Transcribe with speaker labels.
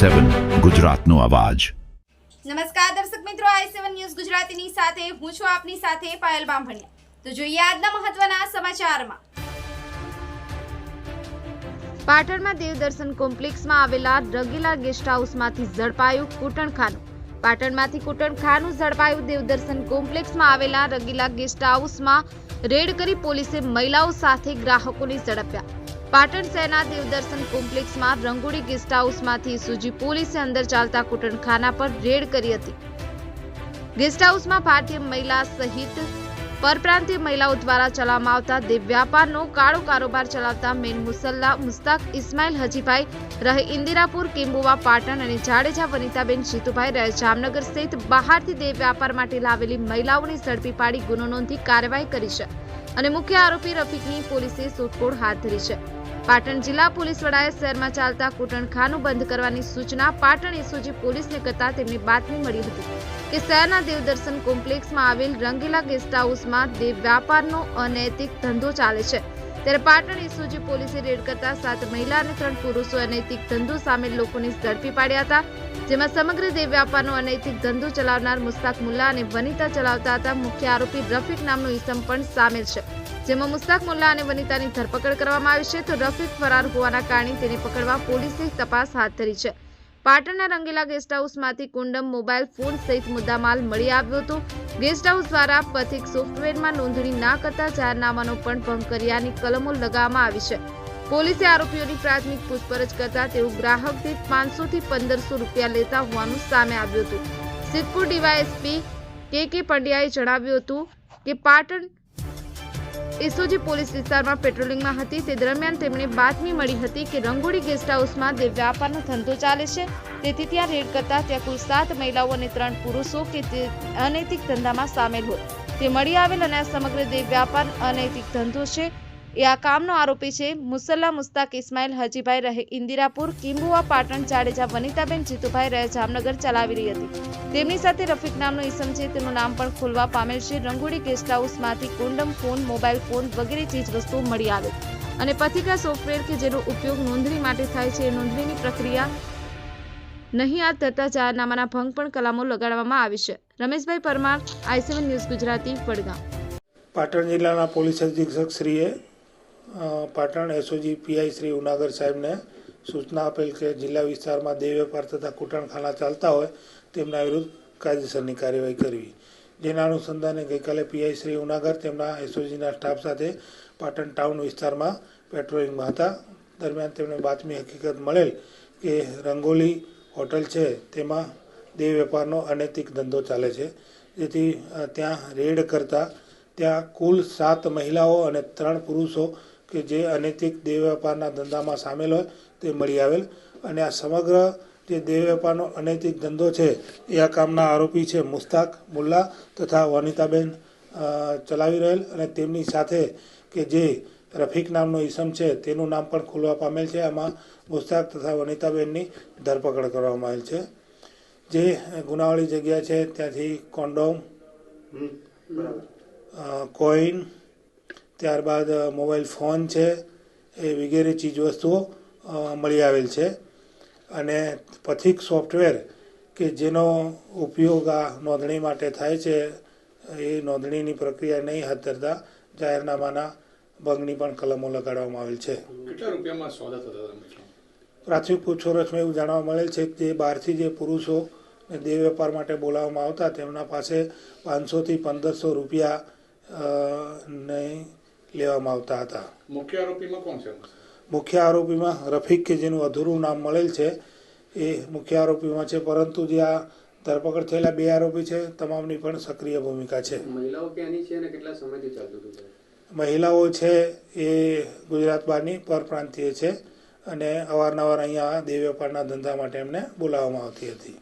Speaker 1: સેવન ગુજરાતનો અવાજ.
Speaker 2: નમસ્કાર દર્શક મિત્રો આઈ સેવન ન્યૂઝ ગુજરાતીની સાથે હું છું આપની સાથે પાયલ બામભણિયા. તો જોઈએ આજના મહત્વના સમાચારમાં. પાટણમાં દેવદર્શન કોમ્પ્લેક્સમાં આવેલા રગીલા ગેસ્ટ હાઉસમાંથી ઝડપાયું કૂટણખાનું. પાટણમાંથી કૂટણખાનું ઝડપાયું દેવદર્શન કોમ્પ્લેક્સમાં આવેલા રગીલા ગેસ્ટ હાઉસમાં રેડ કરી પોલીસે મહિલાઓ સાથે ગ્રાહકોને ઝડપ્યા. પાટણ શહેરના દેવદર્શન કોમ્પ્લેક્સમાં રંગોળી ગેસ્ટ હાઉસમાંથી સુજી પોલીસે અંદર ચાલતા કુટણખાના પર રેડ કરી હતી. ગેસ્ટ હાઉસમાં ભારતીય મહિલા સહિત પરપ્રાંતીય મહિલાઓ દ્વારા ચલાવવામાં આવતા દેવ વ્યાપારનો કાળો કારોબાર ચલાવતા મેન મુસલ્લા મુસ્તાક ઇસ્માઇલ હજીભાઈ, રહે ઇન્દિરાપુર, કેમ્બુવા, પાટણ અને જાડેજા વનિતાબેન જીતુભાઈ રહે જામનગર સહિત બહારથી દેવ વ્યાપાર માટે લાવેલી મહિલાઓને ઝડપી પાડી ગુનો નોંધી કાર્યવાહી કરી છે. અને મુખ્ય આરોપી રફીકની પોલીસે શોધખોળ હાથ ધરી છે. પાટણ જિલ્લા પોલીસ વડાએ શહેરમાં ચાલતા કુટણખાનું બંધ કરવાની સૂચના પાટણ એસઓજી પોલીસને કરતા તેમને બાતમી મળી હતી કે શહેરના દેવદર્શન કોમ્પ્લેક્સમાં આવેલ રંગીલા ગેસ્ટ હાઉસમાં દેવ વ્યાપારનો અનૈતિક ધંધો ચાલે છે. ત્યારે પાટણ એસઓજી પોલીસે રેડ કરતા સાત મહિલા અને ત્રણ પુરુષો અનૈતિક ધંધો સામેલ લોકોને ઝડપી પાડ્યા હતા, જેમાં સમગ્ર દેવ વ્યાપારનો અનૈતિક ધંધો ચલાવનાર મુસ્તાક મુલ્લા અને વનિતા ચલાવતા હતા. મુખ્ય આરોપી રફીક નામનો ઈસમ પણ સામેલ છે, જેમાં મુસ્તાક મુલ્લા અને વનિતાની ધરપકડ કરવામાં આવી છે. તો રફીક ફરાર હોવાના કારણે તેને પકડવા પોલીસે તપાસ હાથ ધરી છે. પાટણના રંગીલા ગેસ્ટ હાઉસમાંથી કુંડમ મોબાઈલ ફોન સહિત મુદ્દામાલ મળી આવ્યો હતો. ગેસ્ટ હાઉસ દ્વારા પથિક સોફ્ટવેરમાં નોંધણી ના કરતા જાહેરનામાનો પણ ભંગ કર્યાની કલમો લગાવવામાં આવી છે. પોલીસે આરોપીઓની પ્રાથમિક પૂછપરછ કરતા તેઓ ગ્રાહક દીઠ પાંચસો થી પંદરસો રૂપિયા લેતા હોવાનું સામે આવ્યું હતું. સિદ્ધપુર ડીવાયએસપી કે કે પંડ્યાએ જણાવ્યું હતું કે પાટણ એસઓજી પોલીસ વિસ્તારમાં પેટ્રોલિંગમાં હતી. તે દરમિયાન તેમણે બાતમી મળી હતી કે રંગોળી ગેસ્ટ હાઉસમાં દેવ વ્યાપારનો ધંધો ચાલે છે. તેથી ત્યાં રેડ કરતા ત્યાં કુલ સાત મહિલાઓ અને ત્રણ પુરુષો કે તે અનૈતિક ધંધામાં સામેલ હોય. તે મળી આવેલ અને આ સમગ્ર દેવ વ્યાપાર અનૈતિક ધંધો છે. એ આ કામનો આરોપી છે મુસલ્લા મુસ્તાક ઇસ્માઇલ હજીભાઈ રહે ઇન્દિરાપુર કિંબુઆ પાટણ, જાડેજા, વનિતાબેન, જીતુભાઈ રહે જામનગર ચલાવી રહી હતી. તેમની સાથે રફીક નામનો ઈસમ છે તેનું નામ પણ ખોલવા પામેલ છે. રંગોળી ગેસ્ટ હાઉસમાંથી કોન્ડમ ફોન, મોબાઈલ ફોન વગેરે ચીજ વસ્તુઓ મળી આવે. અને પથિકા સોફ્ટવેર કે જેનો ઉપયોગ નોંધણી માટે થાય છે, એ નોંધણીની પ્રક્રિયા નહીં આ થતા જાહેરનામાના ભંગ પણ કલામો લગાડવામાં આવી છે. Rameshbhai Parmar, I news Gujarati, Vadgam.
Speaker 3: Patan જિલ્લાના પોલીસ અધિક્ષક શ્રીએ પાટણ એસઓજી પીઆઈ શ્રી ઉનાગર સાહેબને સૂચના આપેલ કે જિલ્લા વિસ્તારમાં દેહ વેપાર તથા કૂટણખાના ચાલતા હોય તેમના વિરુદ્ધ કાયદેસરની કાર્યવાહી કરવી. જેના અનુસંધાને ગઈકાલે પીઆઈ શ્રી ઉનાગર તેમના એસઓજીના સ્ટાફ સાથે પાટણ ટાઉન વિસ્તારમાં પેટ્રોલિંગમાં હતા. દરમિયાન તેમને બાતમી હકીકત મળેલ કે રંગોલી હોટલ છે તેમાં દેહ વેપારનો અનૈતિક ધંધો ચાલે છે. જેથી ત્યાં રેડ કરતા ત્યાં કુલ સાત મહિલાઓ અને ત્રણ પુરુષો કે જે અનૈતિક દેહ વેપારના ધંધામાં સામેલ હોય તે મળી આવેલ. અને આ સમગ્ર જે દેહ વેપારનો અનૈતિક ધંધો છે એ આ કામના આરોપી છે મુસ્તાક મુલ્લા તથા વનિતાબેન ચલાવી રહેલ. અને તેમની સાથે કે જે રફીક નામનો ઈસમ છે તેનું નામ પણ ખોલવા પામેલ છે. આમાં મુસ્તાક તથા વનિતાબેનની ધરપકડ કરવામાં આવેલ છે. જે ગુનાવાળી જગ્યા છે ત્યાંથી કોન્ડોમ કોઈન ત્યારબાદ મોબાઈલ ફોન છે એ વગેરે ચીજવસ્તુઓ મળી આવેલ છે. અને પથિક સોફ્ટવેર કે જેનો ઉપયોગ આ નોંધણી માટે થાય છે એ નોંધણીની પ્રક્રિયા નહીં હાથ ધરતા જાહેરનામાના ભંગની પણ કલમો લગાડવામાં આવેલ છે.
Speaker 4: કેટલા રૂપિયામાં સોદા થતા
Speaker 3: પ્રાથમિક પૂછપરછમાં એવું જાણવા મળેલ છે કે જે બહારથી જે પુરુષો ને દેહ વેપાર માટે બોલાવવામાં આવતા તેમના પાસે પાંચસોથી પંદરસો રૂપિયા અ, ને લેવામાં આવતા હતા.
Speaker 4: મુખ્ય આરોપીમાં કોણ છે?
Speaker 3: મુખ્ય આરોપીમાં રફીક કે જેનું અધૂરું નામ મળેલ છે એ મુખ્ય આરોપીમાં છે પરંતુ જે આ ધરપકડ થયેલા બે આરોપી છે તમામની પણ સક્રિય ભૂમિકા છે.
Speaker 5: મહિલાઓ ક્યાંની છે અને કેટલા સમયથી ચાલતું હતું
Speaker 3: મહિલાઓ છે એ ગુજરાત બહારની પરપ્રાંતીય છે અને અવારનવાર અહીંયા દેવ વેપારના ધંધા માટે એમને બોલાવવામાં આવતી હતી.